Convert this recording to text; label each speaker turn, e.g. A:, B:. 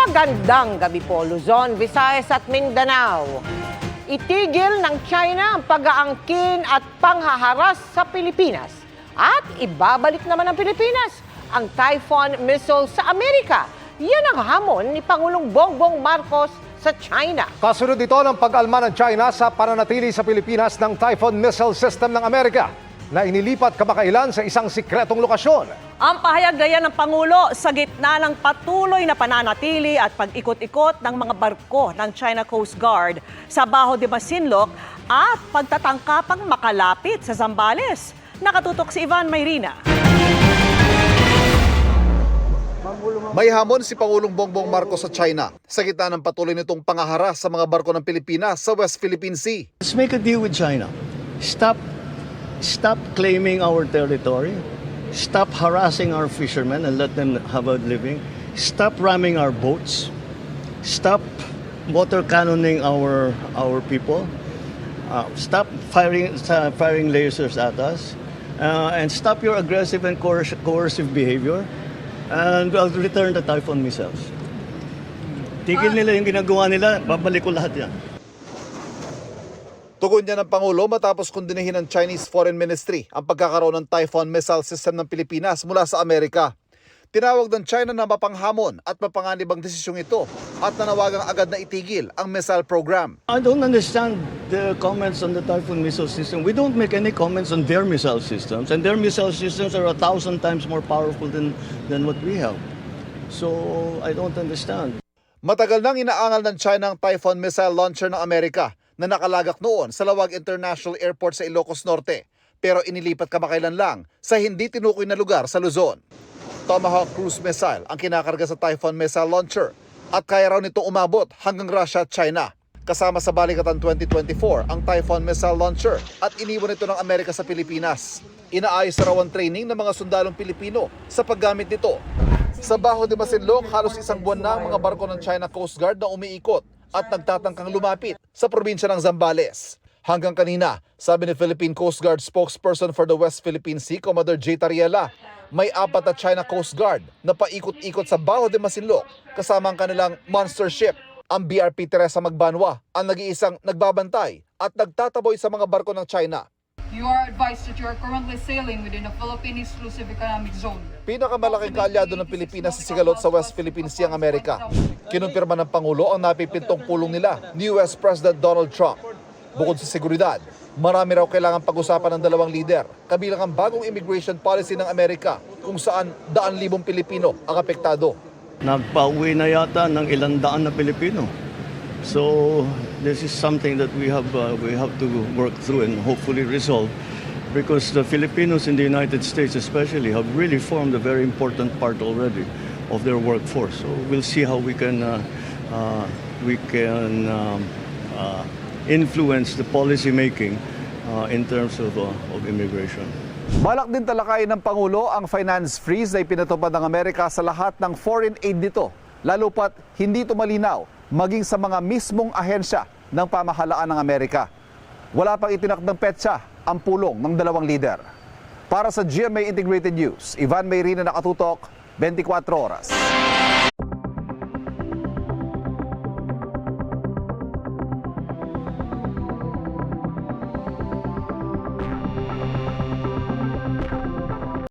A: Magandang gabi po, Luzon, Visayas at Mindanao. Itigil ng China ang pag-aangkin at panghaharas sa Pilipinas. At ibabalik naman ng Pilipinas ang Typhoon missile sa Amerika. Yan ang hamon ni Pangulong Bongbong Marcos sa China.
B: Kasunod ito ng pag-alma ng China sa pananatili sa Pilipinas ng Typhoon Missile System ng Amerika na inilipat kamakailan sa isang sikretong lokasyon.
C: Ang pahayag na yan ng Pangulo sa gitna ng patuloy na pananatili at pag-ikot-ikot ng mga barko ng China Coast Guard sa Baho de Masinloc at pagtatangkapang makalapit sa Zambales. Nakatutok si Ivan Mayrina.
D: May hamon si Pangulong Bongbong Marcos sa China sa gitna ng patuloy nitong pangaharas sa mga barko ng Pilipinas sa West Philippine Sea.
E: Let's make a deal with China. Stop stop claiming our territory. Stop harassing our fishermen and let them have a living. Stop ramming our boats. Stop water cannoning our our people. Uh, stop firing uh, firing lasers at us. Uh, and stop your aggressive and coerc- coercive behavior. And I'll return the Typhoon missiles. Tigil nila yung ginagawa nila, babalik ko lahat yan.
D: Tugon niya ng Pangulo matapos kundinihin ng Chinese Foreign Ministry ang pagkakaroon ng Typhoon missile system ng Pilipinas mula sa Amerika. Tinawag ng China na mapanghamon at mapanganib ang desisyong ito at nanawagang agad na itigil ang missile program.
E: I don't understand the comments on the Typhoon missile system. We don't make any comments on their missile systems, and their missile systems are a thousand times more powerful than, than what we have. So I don't understand.
D: Matagal nang inaangal ng China ang Typhoon missile launcher ng Amerika na nakalagak noon sa Lawag International Airport sa Ilocos Norte pero inilipat kamakailan lang sa hindi tinukoy na lugar sa Luzon. Tomahawk cruise missile ang kinakarga sa Typhoon missile launcher at kaya raw nito umabot hanggang Russia at China. Kasama sa Balikatan 2024 ang Typhoon missile launcher at iniwan ito ng Amerika sa Pilipinas. Inaayos na raw ang training ng mga sundalong Pilipino sa paggamit nito. Sa Baho de Masinloc, halos isang buwan na ang mga barko ng China Coast Guard na umiikot at nagtatangkang lumapit sa probinsya ng Zambales. Hanggang kanina, sabi ni Philippine Coast Guard spokesperson for the West Philippine Sea, Commodore J. Tariela, may apat na China Coast Guard na paikot-ikot sa Baho de Masinloc kasama ang kanilang monster ship. Ang BRP Teresa Magbanwa ang nag-iisang nagbabantay at nagtataboy sa mga barko ng China.
F: You are advised that you are currently sailing within the Philippine Exclusive Economic Zone.
D: Pinakamalaking kaalyado ng Pilipinas sa sigalot sa West Philippine Sea ang Amerika. Kinumpirma ng Pangulo ang napipintong pulong nila ni US President Donald Trump. Bukod sa seguridad, marami raw kailangan pag-usapan ng dalawang lider, kabilang ang bagong immigration policy ng Amerika kung saan daan libong Pilipino ang apektado.
E: Nagpauwi na yata ng ilang daan na Pilipino. So this is something that we have uh, we have to work through and hopefully resolve because the Filipinos in the United States especially have really formed a very important part already of their workforce. So we'll see how we can uh, uh, we can um, uh, influence the policy making uh, in terms of, uh, of immigration.
B: Balak din talakayin ng Pangulo ang finance freeze na ipinatupad ng Amerika sa lahat ng foreign aid nito, lalo pat hindi ito malinaw maging sa mga mismong ahensya ng pamahalaan ng Amerika. Wala pang itinakdang petsa ang pulong ng dalawang lider. Para sa GMA Integrated News, Ivan Mayrina nakatutok, 24 oras.